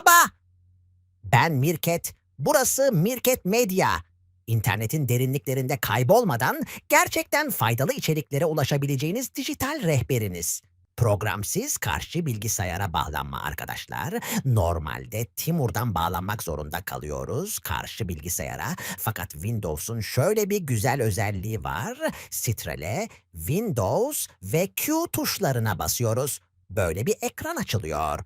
Merhaba. Ben Mirket. Burası Mirket Medya. İnternetin derinliklerinde kaybolmadan gerçekten faydalı içeriklere ulaşabileceğiniz dijital rehberiniz. Programsız karşı bilgisayara bağlanma arkadaşlar. Normalde Timur'dan bağlanmak zorunda kalıyoruz karşı bilgisayara. Fakat Windows'un şöyle bir güzel özelliği var. Strele, Windows ve Q tuşlarına basıyoruz. Böyle bir ekran açılıyor.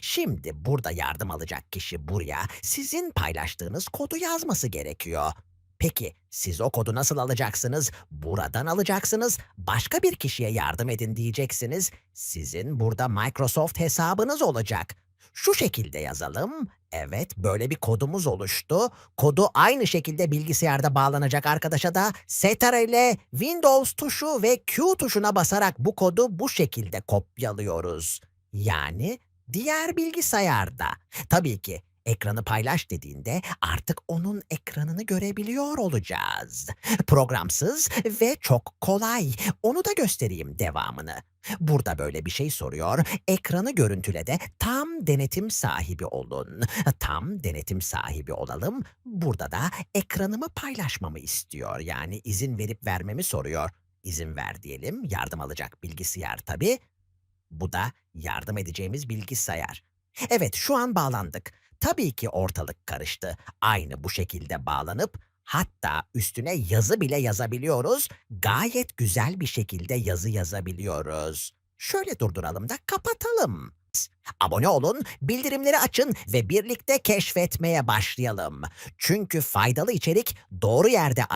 Şimdi burada yardım alacak kişi buraya sizin paylaştığınız kodu yazması gerekiyor. Peki siz o kodu nasıl alacaksınız? Buradan alacaksınız. Başka bir kişiye yardım edin diyeceksiniz. Sizin burada Microsoft hesabınız olacak. Şu şekilde yazalım. Evet, böyle bir kodumuz oluştu. Kodu aynı şekilde bilgisayarda bağlanacak arkadaşa da Ctrl ile Windows tuşu ve Q tuşuna basarak bu kodu bu şekilde kopyalıyoruz. Yani diğer bilgisayarda. Tabii ki ekranı paylaş dediğinde artık onun ekranını görebiliyor olacağız. Programsız ve çok kolay. Onu da göstereyim devamını. Burada böyle bir şey soruyor. Ekranı görüntüle de tam denetim sahibi olun. Tam denetim sahibi olalım. Burada da ekranımı paylaşmamı istiyor. Yani izin verip vermemi soruyor. İzin ver diyelim. Yardım alacak bilgisayar tabii. Bu da yardım edeceğimiz bilgisayar. Evet şu an bağlandık. Tabii ki ortalık karıştı. Aynı bu şekilde bağlanıp hatta üstüne yazı bile yazabiliyoruz. Gayet güzel bir şekilde yazı yazabiliyoruz. Şöyle durduralım da kapatalım. Abone olun, bildirimleri açın ve birlikte keşfetmeye başlayalım. Çünkü faydalı içerik doğru yerde